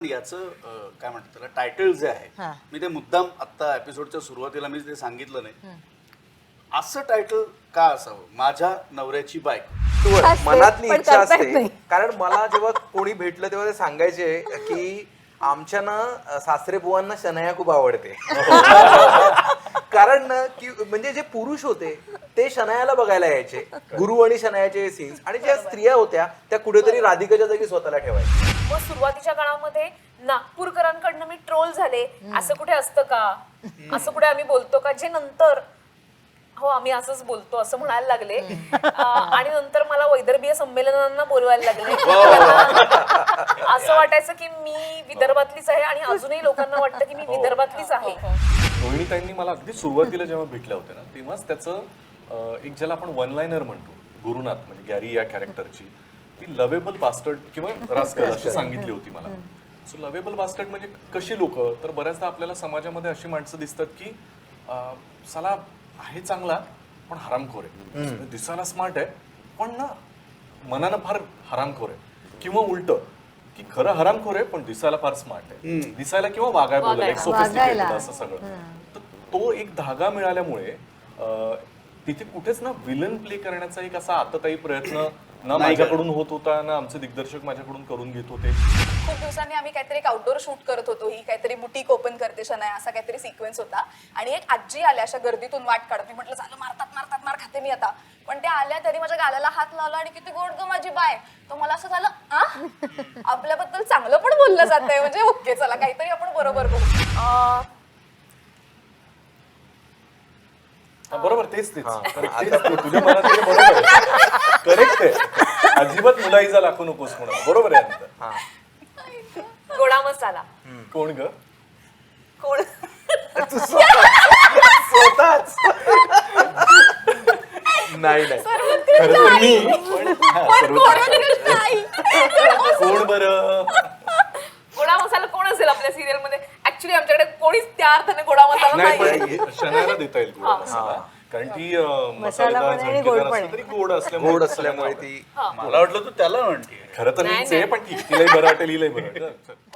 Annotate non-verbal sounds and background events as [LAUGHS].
याचं काय म्हणतात त्याला टायटल जे आहे हा. मी ते मुद्दाम आता एपिसोडच्या सुरुवातीला मी ते सांगितलं नाही. असं टायटल का असावं? माझ्या नवऱ्याची बाईक असते, मनातली इच्छा असते. कारण मला जेव्हा कोणी भेटलं तेव्हा ते सांगायचे की आमच्या ना सासरे बुवांना शनया खूप आवडते. [LAUGHS] कारण ना की म्हणजे जे पुरुष होते ते शनायाला बघायला यायचे. गुरु आणि शनायाचे सीन्स आणि ज्या स्त्रिया होत्या त्या कुठेतरी राधिकाच्या जागी स्वतःला ठेवायच्या मग सुरुवातीच्या काळामध्ये नागपूरकरांकडनं मी ट्रोल झाले. असं कुठे असतं का? असं कुठे आम्ही बोलतो का? जे नंतर हो आम्ही असंच बोलतो असं म्हणायला लागले. आणि नंतर मला वैदर्भीय संमेलनांना बोलवायला लागले. [LAUGHS] असं वाटायचं की मी विदर्भातलीच आहे आणि अजूनही लोकांना वाटतं की मी विदर्भातलीच आहे. रोहिणीताईंनी मला अगदी सुरुवातीला जेव्हा भेटल्या होत्या ना तेव्हाच त्याचं एक ज्याला आपण वन लाईनर म्हणतो गुरुनाथ म्हणजे गॅरी या कॅरेक्टरची ती लवेबल बास्टर्ड किंवा रास्कल अशी सांगितली होती मला. सो लवेबल बास्टर्ड म्हणजे कशी लोक? तर बऱ्याचदा आपल्याला समाजामध्ये अशी माणसं दिसतात की साला आहे चांगला पण हरामखोर आहे. म्हणजे दिसायला स्मार्ट आहे पण ना मनानं फार हरामखोर आहे. किंवा उलट की खरं हरामखोर आहे पण दिसायला फार स्मार्ट आहे. दिसायला किंवा वागायला बोलायला एक असं सगळं. तर तो एक धागा मिळाल्यामुळे तिथे कुठेच ना विलन प्ले करण्याचा एक असा आतताई प्रयत्न ना माझ्याकडून होत होता ना आमचे दिग्दर्शक माझ्याकडून करून घेत होते. खूप दिवसांनी आम्ही काहीतरी एक आउटडोर शूट करत होतो. ही काहीतरी बुटीक ओपन करते शनाय असा काहीतरी सिक्वेन्स होता. आणि एक आजी आल्या अशा गर्दीतून वाट काढत. मी म्हटलं झालं मारतात मारतात मार खाते मी आता. पण त्या आल्या तरी माझ्या गालाला हात लावला आणि किती गोड ग माझी बाय. तो मला असं झालं आ? आपल्याबद्दल चांगलं पण बोललं जात आहे म्हणजे ओके चला काहीतरी आपण बरोबर करू अं, हा, बरोबर तेच तेच. Correct, तेच ते. तुझ्या मनात ते बरोबर आहे. करेक्ट आहे. अजिबात मुलाईचा दाखवू नकोस म्हणा बरोबर आहे अनिता. गोडा मसाला. कोण ग? कोण? तू स्वतः. स्वतःच. नाही नाही. खरं तर मी पण हा, सर्वत्र. नाही. कोण बरं गोडा मसाला कोण असेल आपल्या सिरियलमध्ये ऍक्च्युली आमच्याकडे कोणीच त्या अर्थाने गोडा मसाला नाही नाही पण हे शनायला देता येईल गोड मसाला. कारण ती अं, मसालेदार आहे आणि झणकेदार गोड पण असली तरी गोड असल्यामुळे गोड असल्यामुळे ती मला वाटलं तू त्याला म्हणते खरं तर नाही, मीच आहे पण ती तिलाही बरं वाटेल हिलाही बरं वाटेल. हा [LAUGHS]